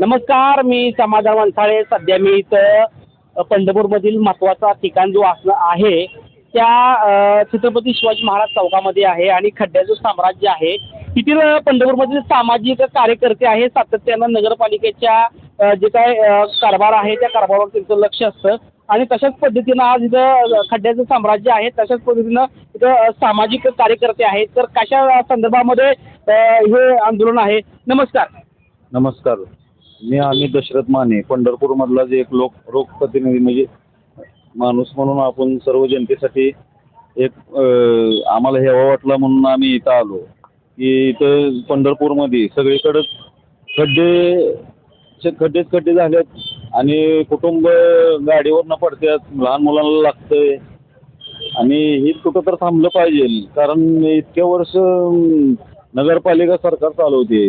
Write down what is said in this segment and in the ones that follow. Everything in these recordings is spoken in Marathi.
नमस्कार मी समाधान वंसाळे सध्या मी इथं पंढरपूरमधील महत्त्वाचा ठिकाण जो असणं आहे त्या छत्रपती शिवाजी महाराज चौकामध्ये आहे आणि खड्ड्याचं साम्राज्य आहे. तिथील पंढरपूरमधील सामाजिक कार्यकर्ते आहे सातत्यानं नगरपालिकेच्या जे काय कारभार आहे त्या कारभारावर त्यांचं लक्ष असतं. आणि तशाच पद्धतीनं आज इथं खड्ड्याचं साम्राज्य आहे तशाच पद्धतीनं इथं सामाजिक कार्यकर्ते आहेत. तर कशा संदर्भामध्ये हे आंदोलन आहे? नमस्कार. नमस्कार. मी आम्ही दशरथ माने पंढरपूरमधला जे एक लोक लोकप्रतिनिधी म्हणजे माणूस म्हणून आपण सर्व जनतेसाठी एक आम्हाला हेवा वाटला म्हणून आम्ही इथं आलो. की इथं पंढरपूरमध्ये सगळीकडंच खड्डे चे खड्डेच खड्डे झालेत आणि कुटुंब गाडीवरनं पडतात लहान मुलांना लागतंय. आणि हे कुठं तर थांबलं पाहिजे. कारण इतक्या वर्ष नगरपालिका सरकार चालवते.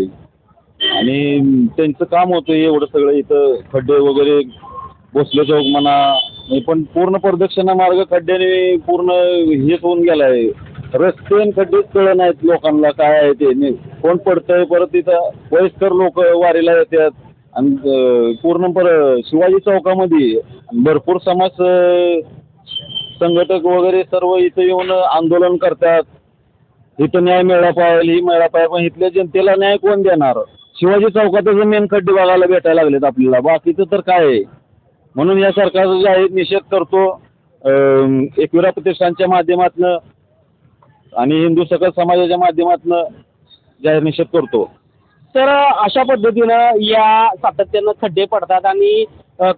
आणि त्यांचं काम होतं एवढं सगळं इथं खड्डे वगैरे भोसले चौक म्हणा. हे पण पूर्ण प्रदक्षिणा मार्ग खड्ड्याने पूर्ण हेच होऊन गेलाय. रस्ते आणि खड्डेच कळत नाहीत लोकांना काय आहे ते. नाही. कोण पडतंय परत तिथं वयस्कर लोक वारीला येतात. आणि पूर्ण पर शिवाजी चौकामध्ये भरपूर समाज संघटक वगैरे सर्व इथं येऊन आंदोलन करतात. इथं न्याय मिळाला पाहिजे ही मिळाला पाहिजे पण इथल्या जनतेला न्याय कोण देणार? शिवाजी चौकातच मेन खड्डे बघायला भेटायला लागलेत आपल्याला. बाकीचं तर काय आहे? म्हणून या सरकारचा जाहीर निषेध करतो. एकविरा प्रतिष्ठानच्या माध्यमातनं आणि हिंदू सकल समाजाच्या माध्यमातनं जाहीर निषेध करतो. तर अशा पद्धतीनं या सातत्यानं खड्डे पडतात आणि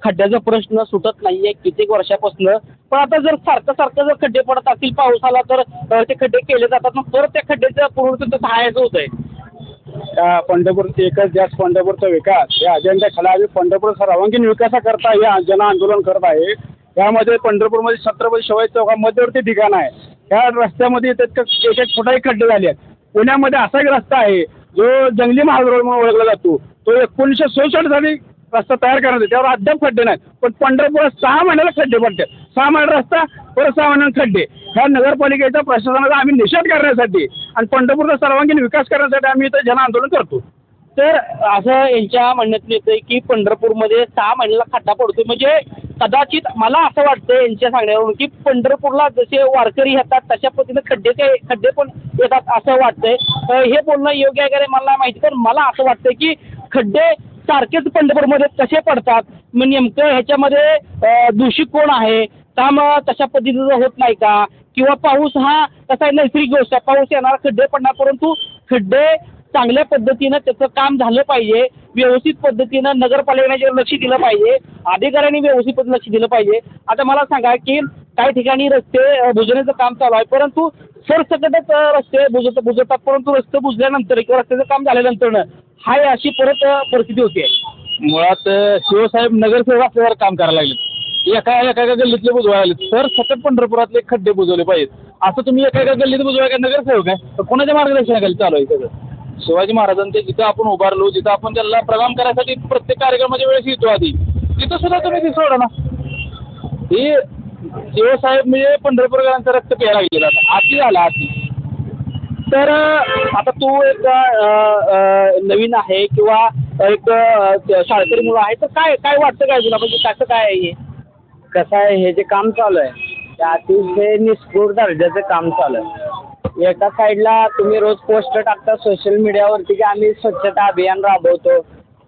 खड्ड्याचा प्रश्न सुटत नाहीये कित्येक वर्षापासून. पण आता जर सारखं सारखं जर खड्डे पडत असतील पाऊस आला तर ते खड्डे केले जातात. मग परत त्या खड्ड्याचं पुनर्वसन सहाय्याचं होत आहे या पंढरपूरची एकच जास्त पंढरपूरचा विकास या अजेंड्याखाली आम्ही पंढरपूर सर्वांगीण विकासाकरता हे जन आंदोलन करत आहे. यामध्ये पंढरपूरमध्ये छत्रपती शिवाजी चौका मध्यवर्ती ठिकाण आहे. या रस्त्यामध्ये त्यात एक एक फुटाही खड्डे झाले आहेत. पुण्यामध्ये असा एक रस्ता आहे जो जंगली महाग रोड म्हणून ओळखला जातो. तो एकोणीसशे सदुसष्ट साली रस्ता तयार करण्यात त्यावर अद्याप खड्डे नाहीत. पण पंढरपुरात सहा महिन्याला खड्डे पडतात सहा महिन्याला रस्ता परत सहा महिन्याला खड्डे. ह्या नगरपालिकेच्या प्रशासनाचा आम्ही निषेध करण्यासाठी आणि पंढरपूरचा सर्वांगीण विकास करण्यासाठी आम्ही इथं जन आंदोलन करतो. तर असं यांच्या म्हणण्यात आहे की पंढरपूरमध्ये सहा महिन्याला खड्डा पडतोय. म्हणजे कदाचित मला असं वाटतं यांच्या सांगण्यावरून की पंढरपूरला जसे वारकरी येतात तशा पद्धतीने खड्डे ते खड्डे पण येतात असं वाटतंय. हे बोलणं योग्य आहे का मला माहिती पण मला असं वाटतंय की खड्डे सारखेच पंढरपूरमध्ये कसे पडतात? मग नेमकं ह्याच्यामध्ये दोषी कोण आहे? काम तशा पद्धतीचं होत नाही का? किंवा पाऊस हा तसा आहे? नैसर्गिक गोष्ट आहे. पाऊस येणार खड्डे पडणार परंतु खड्डे चांगल्या पद्धतीनं त्याचं काम झालं पाहिजे. व्यवस्थित पद्धतीनं नगरपालिकेने लक्ष दिलं पाहिजे अधिकाऱ्यांनी व्यवस्थित पद्धतीनं लक्ष दिलं पाहिजे. आता मला सांगा की काही ठिकाणी रस्ते बुजण्याचं काम चालू आहे परंतु सरसकटच रस्ते बुजत बुजतात परंतु रस्ते बुजल्यानंतर किंवा रस्त्याचं काम झाल्यानंतर हाय अशी परत परिस्थिती होते. मुळात शिवसाहेब नगरसेवक असल्यावर काम करायला लागले. एका एका एका गल्लीतले बुजवायला लागले. तर सतत पंढरपुरातले खड्डे बुजवले पाहिजेत. असं तुम्ही एका एका गल्लीत बुजवाय का नगरसेवक आहे? तर कोणाच्या मार्गदर्शनाखाली चालू आहे सगळं? शिवाजी महाराजांचे जिथं आपण उभारलो जिथं आपण त्यांना प्रणाम करायसाठी प्रत्येक कार्यक्रमाच्या वेळेस येतो आधी तिथं सुद्धा तुम्ही ते सोडा ना. हे शिवसाहेब म्हणजे पंढरपूरकरांचं रक्त प्यायला गेलं आता. आती झाला आती तर आता तू एक नवीन आहे किंवा एक शाळकरी मुलं आहे तर काय काय वाटतं काय तुला? म्हणजे कसं काय आहे हे? कसं आहे हे जे काम चालू आहे ते अतिशय निष्ठुर दर्जाचं काम चालू आहे. एका साईडला तुम्ही रोज पोस्ट टाकता सोशल मीडियावरती की आम्ही स्वच्छता अभियान राबवतो.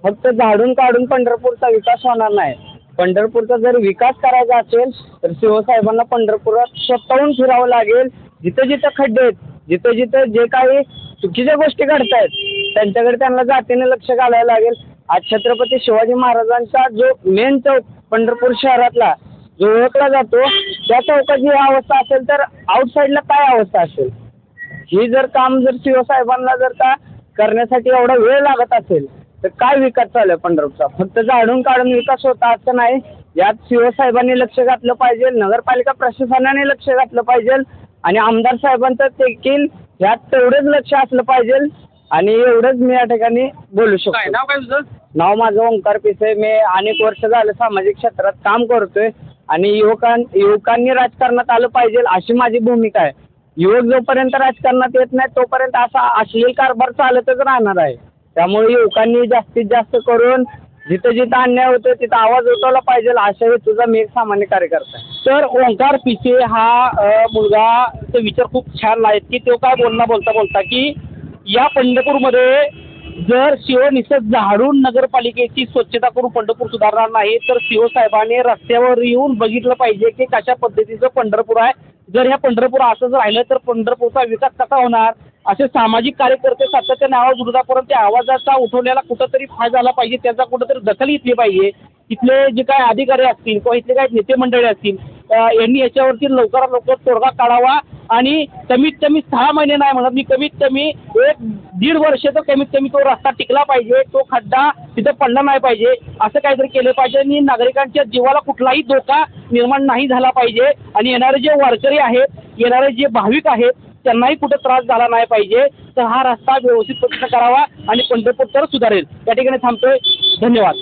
फक्त झाडून काढून पंढरपूरचा विकास होणार नाही. पंढरपूरचा जर विकास करायचा असेल तर शिवसाहेबांना पंढरपुरात स्वतःहून फिरावं लागेल. जिथं जिथं खड्डे आहेत जिथं जिथं जे काही चुकीच्या गोष्टी घडतायत त्यांच्याकडे त्यांना जातीने लक्ष घालायला लागेल. आज छत्रपती शिवाजी महाराजांचा जो मेन चौक पंढरपूर शहरातला जो ओळखला जातो त्या चौकाची ही अवस्था असेल तर आउटसाईडला काय अवस्था असेल? ही जर काम जर शिवसाहेबांना जर का करण्यासाठी एवढा वेळ लागत असेल तर काय विकास चालू आहे पंढरपूरचा? फक्त झाडून काढून विकास होता असं नाही. यात शिवसाहेबांनी लक्ष घातलं पाहिजे नगरपालिका प्रशासनाने लक्ष घातलं पाहिजे. आणि आमदार साहेबांचं देखील यात तेवढंच लक्ष असलं पाहिजे आणि एवढंच मी या ठिकाणी बोलू काय शकतो नाव काय तुझं? नाव माझं ओंकार पिसे. मी अनेक वर्ष झालं सामाजिक क्षेत्रात काम करतोय आणि युवकां युवकांनी राजकारणात आलं पाहिजे अशी माझी भूमिका आहे. युवक जोपर्यंत राजकारणात येत नाही तोपर्यंत असा अश्लील कारभार चालतच राहणार आहे. त्यामुळे युवकांनी जास्तीत जास्त करून जिथं जिथं अन्याय होतो तिथं आवाज उठवला पाहिजे अशा तुझा मी एक सामान्य कार्यकर्ता आहे. तर ओंकार पिसे हा मुलगाचा मुलगा विचार खूप छान आहेत की तो काय बोलणं बोलता बोलता की या पंढरपूरमध्ये जर शिव निसत झाडून नगरपालिकेची स्वच्छता करून पंढरपूर सुधारणार नाही तर शिवसाहेबाने रस्त्यावर येऊन बघितलं पाहिजे की कशा पद्धतीचं पंढरपूर आहे. जर ह्या पंढरपूर असंच राहिलं तर पंढरपूरचा विकास कसा होणार? असे सामाजिक कार्यकर्ते सातत्याने आवाज उठवतात त्या आवाजाचा उठवण्याला कुठंतरी फायदा झाला पाहिजे त्याचा कुठंतरी दखल घेतली पाहिजे. इथले जे काय अधिकारी असतील किंवा इथले काय नेते मंडळी असतील यांनी याच्यावरती लवकरात लवकर तोडगा काढावा आणि कमीत कमी सहा महिने नाही म्हणत मी कमीत कमी एक दीड वर्ष तर कमीत कमी तो रस्ता टिकला पाहिजे तो खड्डा तिथं पडला नाही पाहिजे असं काहीतरी केलं पाहिजे आणि नागरिकांच्या जीवाला कुठलाही धोका निर्माण नाही झाला पाहिजे आणि येणारे जे वारकरी आहेत येणारे जे भाविक आहेत त्यांनाही कुठे त्रास झाला नाही पाहिजे तर हा रस्ता व्यवस्थित प्रयत्न करावा आणि पंढरपूर तर सुधारेल. या ठिकाणी थांबतोय. धन्यवाद.